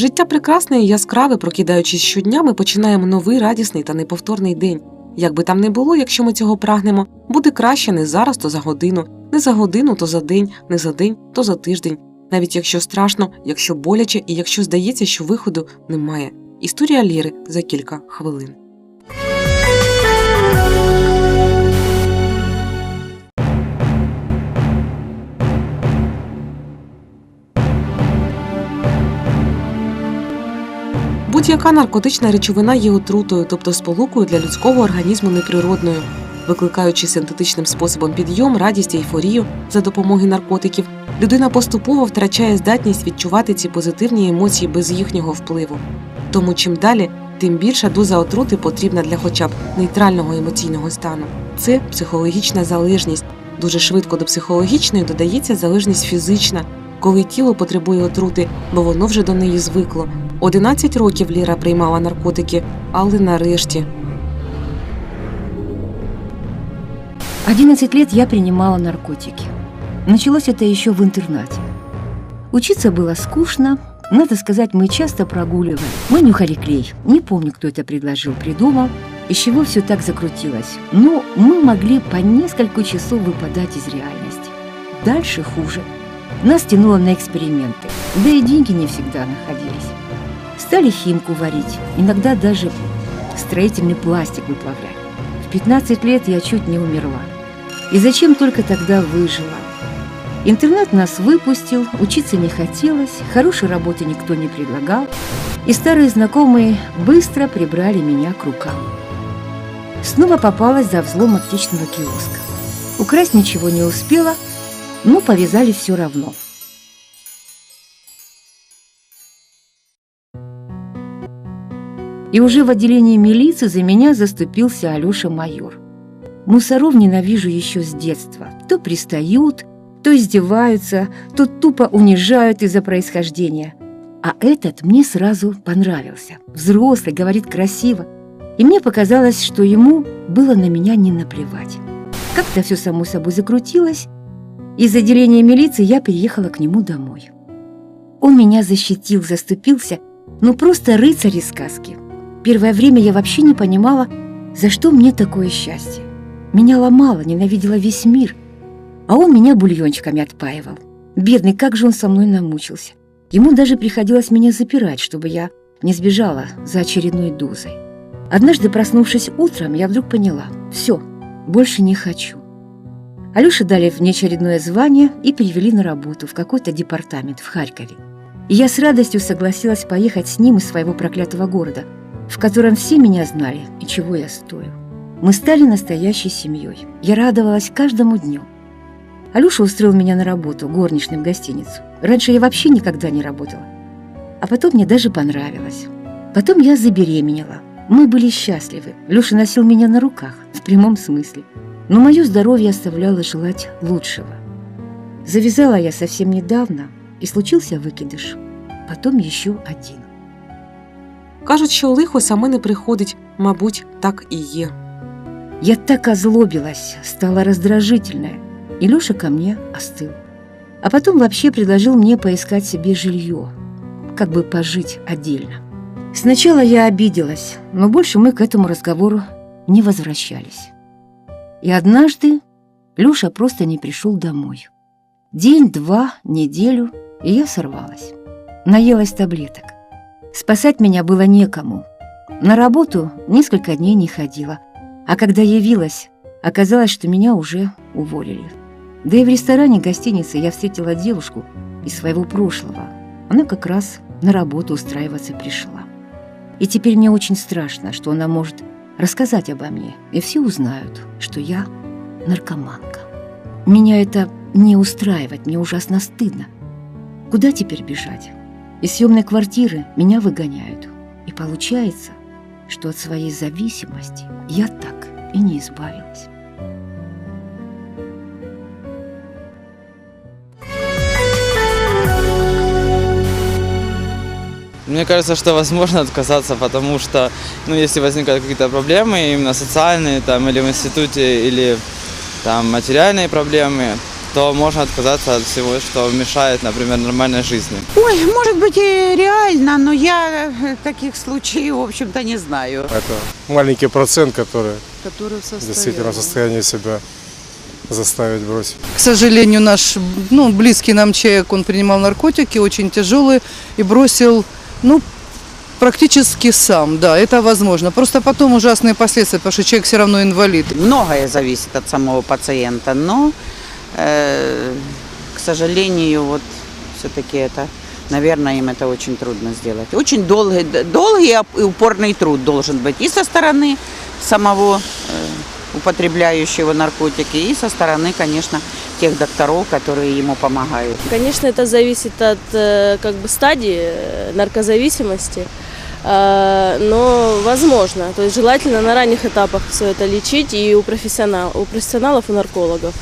Життя прекрасне і яскраве, прокидаючись щодня, ми починаємо новий радісний та неповторний день. Як би там не було, якщо ми цього прагнемо, буде краще не зараз, то за годину, не за годину, то за день, не за день, то за тиждень. Навіть якщо страшно, якщо боляче і якщо здається, що виходу немає. Історія Ліри за кілька хвилин. Будь-яка наркотична речовина є отрутою, тобто сполукою для людського організму неприродною, викликаючи синтетичним способом підйом, радість ейфорію за допомогою наркотиків, людина поступово втрачає здатність відчувати ці позитивні емоції без їхнього впливу. Тому чим далі, тим більша доза отрути потрібна для хоча б нейтрального емоційного стану. Це психологічна залежність. Дуже швидко до психологічної додається залежність фізична, коли тіло потребує отрути, бо воно вже до неї звикло. 11 років Ліра приймала наркотики, але нарешті 11 лет я принимала наркотики. Началось это еще в интернате. Учиться было скучно. Надо сказать, мы часто прогуливали. Мы нюхали клей. Не помню, кто это предложил, придумал. Из чего все так закрутилось. Но мы могли по несколько часов выпадать из реальности. Дальше хуже. нас тянуло на эксперименты. Да и деньги не всегда находились. Стали химку варить. Иногда даже строительный пластик выплавляли. В 15 лет я чуть не умерла. И зачем только тогда выжила? Интернат нас выпустил, учиться не хотелось, хорошей работы никто не предлагал, и старые знакомые быстро прибрали меня к рукам. Снова попалась за взлом аптечного киоска. Украсть ничего не успела, но повязали все равно. И уже в отделении милиции за меня заступился Алёша Майор. Мусоров ненавижу еще с детства. То пристают, то издеваются, то тупо унижают из-за происхождения. А этот мне сразу понравился. Взрослый, говорит красиво. И мне показалось, что ему было на меня не наплевать. Как-то все само собой закрутилось. Из отделения милиции я переехала к нему домой. Он меня защитил, заступился, ну просто рыцарь из сказки. Первое время я вообще не понимала, за что мне такое счастье. Меня ломало, ненавидела весь мир. А он меня бульончиками отпаивал. Бедный, как же он со мной намучился. Ему даже приходилось меня запирать, чтобы я не сбежала за очередной дозой. Однажды, проснувшись утром, я вдруг поняла – все, больше не хочу. Алёше дали внеочередное звание и перевели на работу в какой-то департамент в Харькове. И я с радостью согласилась поехать с ним из своего проклятого города, в котором все меня знали и чего я стою. Мы стали настоящей семьей. Я радовалась каждому дню. Алёша устроил меня на работу, горничной в гостиницу. Раньше я вообще никогда не работала. А потом мне даже понравилось. Потом я забеременела. Мы были счастливы. Лёша носил меня на руках, в прямом смысле. Но мое здоровье оставляло желать лучшего. Завязала я совсем недавно, и случился выкидыш. Потом еще один. кажуть, що лихо саме не приходить, мабуть, так і є. Я так озлобилась, стала раздражительная, и Лёша ко мне остыл. А потом вообще предложил мне поискать себе жилье, как бы пожить отдельно. Сначала я обиделась, но больше мы к этому разговору не возвращались. И однажды Лёша просто не пришел домой. День, два, неделю, и я сорвалась. Наелась таблеток. Спасать меня было некому. На работу несколько дней не ходила, а когда явилась, оказалось, что меня уже уволили. Да и в ресторане гостиницы я встретила девушку из своего прошлого. Она как раз на работу устраиваться пришла. И теперь мне очень страшно, что она может рассказать обо мне, и все узнают, что я наркоманка. Меня это не устраивает, мне ужасно стыдно. Куда теперь бежать? Из съемной квартиры меня выгоняют. И получается, что от своей зависимости я так и не избавилась. Мне кажется, что возможно отказаться, потому что, ну, если возникают какие-то проблемы, именно социальные, там, или в институте, или там материальные проблемы, то можно отказаться от всего, что мешает, например, нормальной жизни. Ой, может быть и реально, но я э, таких случаев, в общем-то, не знаю. Это маленький процент, который Которые в состоянии. действительно в состоянии себя заставить бросить. К сожалению, наш ну, близкий нам человек, он принимал наркотики, очень тяжелые, и бросил, ну, практически сам, да, это возможно. Просто потом ужасные последствия, потому что человек все равно инвалид. Многое зависит от самого пациента, но, э, к сожалению, вот все-таки это, наверное, им это очень трудно сделать. Очень долгий, долгий и упорный труд должен быть и со стороны самого э, употребляющего наркотики, и со стороны, конечно, тех докторов, которые ему помогают. Конечно, это зависит от э, как бы стадии э, наркозависимости, э, но возможно. То есть желательно на ранних этапах все это лечить и у, профессионал, у профессионалов, у наркологов.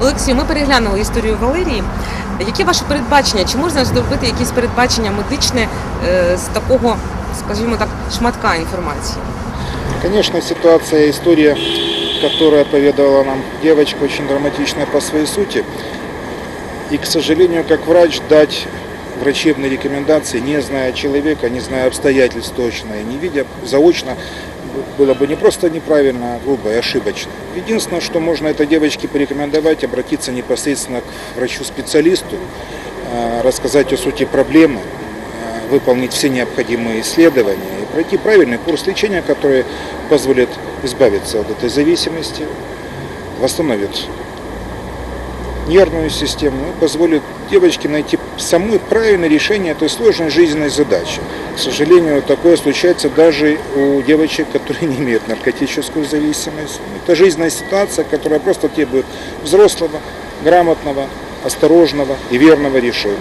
Олексію, ми переглянули історію Валерії. Які ваші передбачення? Чи можна зробити якісь передбачення медичне е, з такого, скажімо так, шматка інформації? Конечно, ситуация, история, которая поведала нам девочка, очень драматичная по своей сути. И, к сожалению, как врач, дать врачебные рекомендации, не зная человека, не зная обстоятельств точно и не видя заочно, было бы не просто неправильно, а грубо и ошибочно. Единственное, что можно этой девочке порекомендовать, обратиться непосредственно к врачу-специалисту, э, рассказать о сути проблемы, э, выполнить все необходимые исследования пройти правильный курс лечения, который позволит избавиться от этой зависимости, восстановит нервную систему и позволит девочке найти самое правильное решение этой сложной жизненной задачи. К сожалению, такое случается даже у девочек, которые не имеют наркотическую зависимость. Это жизненная ситуация, которая просто требует взрослого, грамотного, осторожного и верного решения.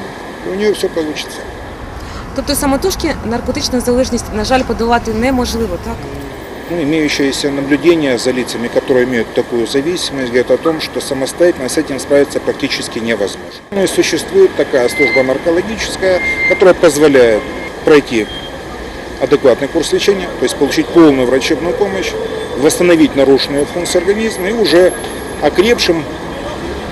И у нее все получится. Тобто самотужки наркотична залежність, на жаль, подолати неможливо, так? Ну, имеющиеся наблюдения за лицами, которые имеют такую зависимость, говорят о том, что самостоятельно с этим справиться практически невозможно. Ну и существует такая служба наркологическая, которая позволяет пройти адекватный курс лечения, то есть получить полную врачебную помощь, восстановить нарушенные функции организма и уже окрепшим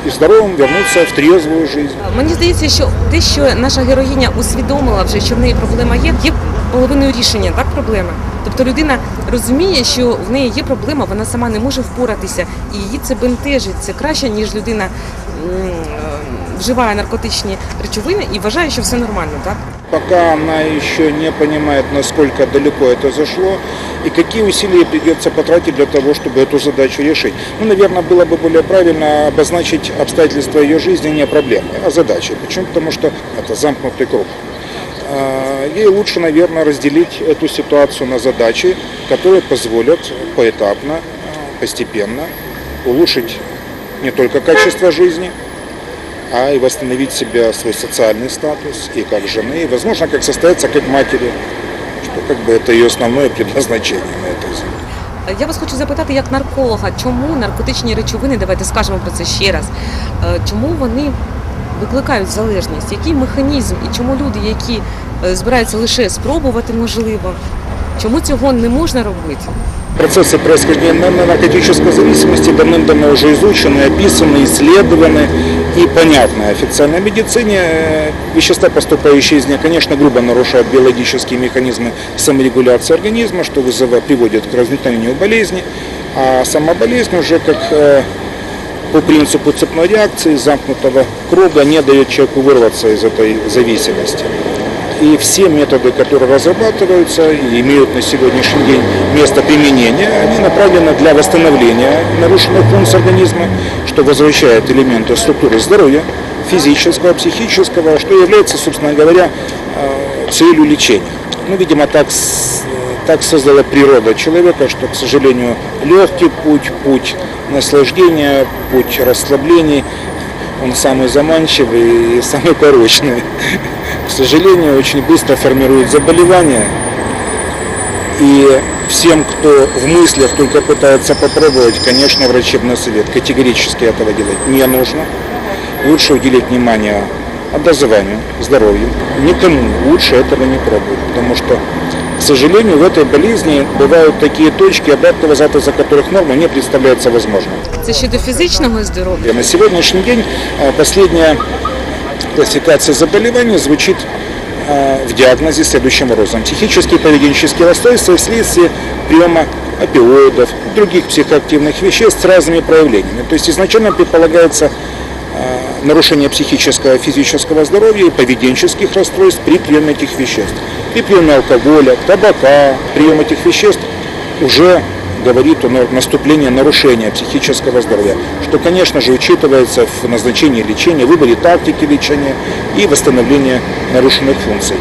и здоровим вернутися в трезву життя. Мені здається, що те, що наша героїня усвідомила вже, що в неї проблема є, є половиною рішення так проблеми. Тобто людина розуміє, що в неї є проблема, вона сама не може впоратися, і її це бентежить. Це краще, ніж людина вживає наркотичні речовини і вважає, що все нормально, так? Пока она еще не понимает, насколько далеко это зашло и какие усилия придется потратить для того, чтобы эту задачу решить. Ну, наверное, было бы более правильно обозначить обстоятельства ее жизни не проблемой, а задачей. Почему? Потому что это замкнутый круг. А, Ей лучше, наверное, разделить эту ситуацию на задачи, которые позволят поэтапно, а, постепенно улучшить не только качество жизни, а и восстановить себя, свой социальный статус и как жены, и, возможно, как состояться как матери, что как бы это ее основное предназначение на этой земле. Я вас хочу запитати як нарколога, чому наркотичні речовини, давайте скажемо про це ще раз, е, чому вони викликають залежність, який механізм і чому люди, які е, збираються лише спробувати, можливо, чому цього не можна робити? Процессы происхождения на- наркотической зависимости давным-давно уже изучены, описаны, исследованы И понятны. Официальной медицине э, вещества, поступающие из них, конечно, грубо нарушают биологические механизмы саморегуляции организма, что вызывает, приводит к возникновению болезни. А сама болезнь уже как э, по принципу цепной реакции замкнутого круга не дает человеку вырваться из этой зависимости. И все методы, которые разрабатываются и имеют на сегодняшний день место применения, они направлены для восстановления нарушенных функций организма, что возвращает элементы структуры здоровья физического, психического, что является, собственно говоря, э, целью лечения. Ну, видимо, так, с- так создала природа человека, что, к сожалению, легкий путь, путь наслаждения, путь расслаблений, он самый заманчивый и самый порочный. К сожалению, очень быстро формирует заболевания. И всем, кто в мыслях только пытается попробовать, конечно, врачебный совет категорически этого делать не нужно. Лучше уделить внимание образованию, здоровью. Никому лучше этого не пробовать, потому что, к сожалению, в этой болезни бывают такие точки, обратного возврата за которых норма не представляется возможным. Це щодо фізичного здоров'я. На сегодняшний день э, последняя классификация заболеваний звучит в диагнозе следующим образом. Психические поведенческие расстройства вследствие приема опиоидов, других психоактивных веществ с разными проявлениями. То есть изначально предполагается э, нарушение психического и физического здоровья и поведенческих расстройств при приеме этих веществ. При приеме алкоголя, табака, прием этих веществ уже говорит о на- наступлении нарушения психического здоровья, что, конечно же, учитывается в назначении лечения, выборе тактики лечения и восстановлении нарушенных функций.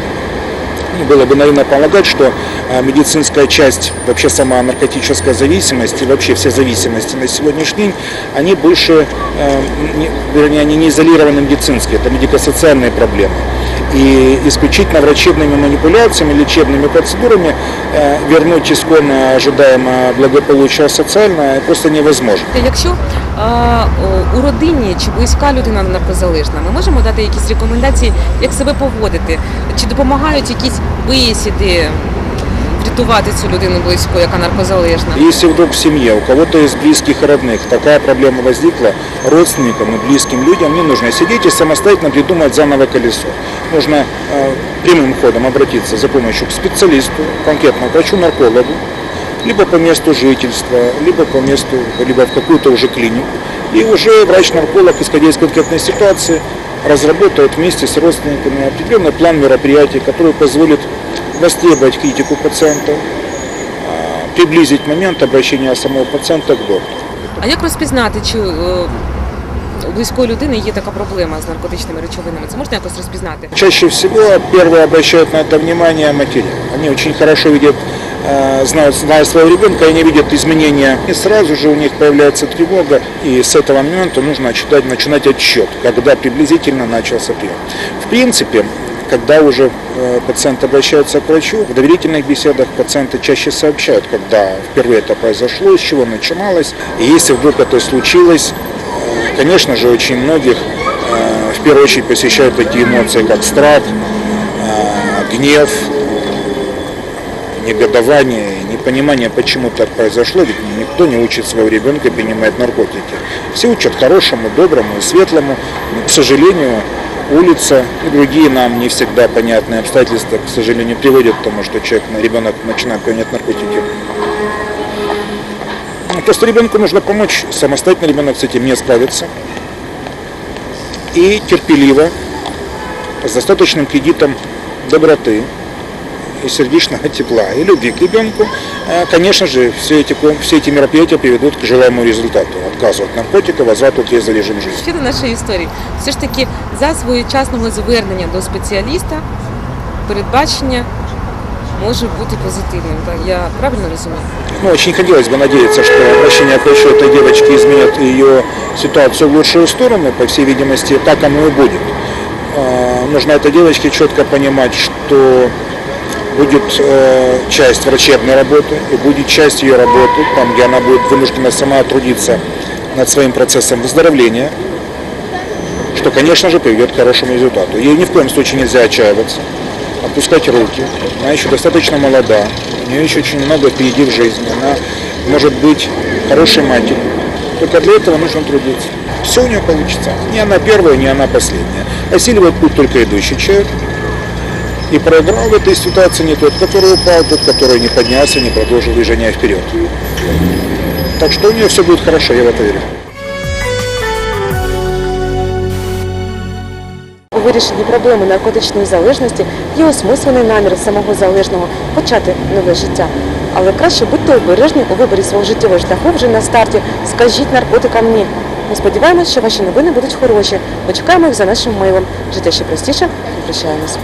Ну, Было бы наивно полагать, что э, медицинская часть, вообще сама наркотическая зависимость и вообще все зависимости на сегодняшний день, они больше, э, не- вернее, они не изолированы медицинские, это медико-социальные проблемы. И исключительно врачебными манипуляциями, лечебными процедурами э, вернуть исконно ожидаемое благополучие социальное просто невозможно. Якщо а, у родині чи близька людина наркозалежна, ми можемо дати якісь рекомендації, як себе поводити, чи допомагають якісь бесіди врятувати цю людину близьку, яка наркозалежна. Если вдруг в семье у кого-то из близких и родных такая проблема возникла, родственникам и близким людям не нужно сидеть и самостоятельно придумать заново колесо. Нужно э, прямым ходом обратиться за помощью к специалисту, конкретно врачу-наркологу, либо по месту жительства, либо по месту, либо в какую-то уже клинику. И уже врач-нарколог, исходя из конкретной ситуации, разработает вместе с родственниками определенный план мероприятий, который позволит востребовать критику пациента, а, приблизить момент обращения самого пациента к доктору. А як розпізнати, чи е, у близької людини є така проблема з наркотичними речовинами? Це можна якось розпізнати? Чаще всего первые обращают на это внимание матери. Они очень хорошо видят, э, знают, знают своего ребенка, они видят изменения. И сразу же у них появляется тревога, и с этого момента нужно начинать, начинать отсчет, когда приблизительно начался прием. В принципе, когда уже э, пациент обращается к врачу, в доверительных беседах пациенты чаще сообщают, когда впервые это произошло, с чего начиналось. И если вдруг это случилось, э, конечно же, очень многих э, в первую очередь посещают такие эмоции, как страх, э, гнев, негодование, непонимание, почему так произошло, ведь никто не учит своего ребенка принимать наркотики. Все учат хорошему, доброму светлому, но, к сожалению, улица и другие нам не всегда понятные обстоятельства, к сожалению, приводят к тому, что человек, ребенок начинает применять наркотики. Ну, Просто ребенку нужно помочь, самостоятельно ребенок с этим не справится. И терпеливо, с достаточным кредитом доброты и сердечного тепла и любви к ребенку, э, конечно же, все эти, ком- все эти мероприятия приведут к желаемому результату. Отказу от наркотика, возврату в трезвый режим жизни. Щодо нашої історії, все ж таки за своєчасного звернення до спеціаліста передбачення може бути позитивним. Так, я правильно розумію? Ну, очень хотелось бы надеяться, что обращение к врачу этой девочки изменит ее ситуацию в лучшую сторону. По всей видимости, так оно и будет. Э, Нужно этой девочке четко понимать, что будет э, часть врачебной работы и будет часть ее работы, там, где она будет вынуждена сама трудиться над своим процессом выздоровления, что, конечно же, приведет к хорошему результату. Ей ни в коем случае нельзя отчаиваться, опускать руки. Она еще достаточно молода, у нее еще очень много впереди в жизни. Она может быть хорошей матерью. Только для этого нужно трудиться. Все у нее получится. Не она первая, не она последняя. Осиливает путь только идущий человек. И проиграл в этой ситуации не тот, который упал, тот, который не поднялся, не продолжил движение вперед. Так что у нее все будет хорошо, я в это верю. У вирішенні проблеми наркотичної залежності є осмислений намір самого залежного почати нове життя. Але краще будьте обережні у виборі свого життєвого шляху вже на старті. Скажіть наркотикам ні. Ми сподіваємось, що ваші новини будуть хороші. Ми чекаємо їх за нашим мейлом. Життя ще простіше. Прощаємось.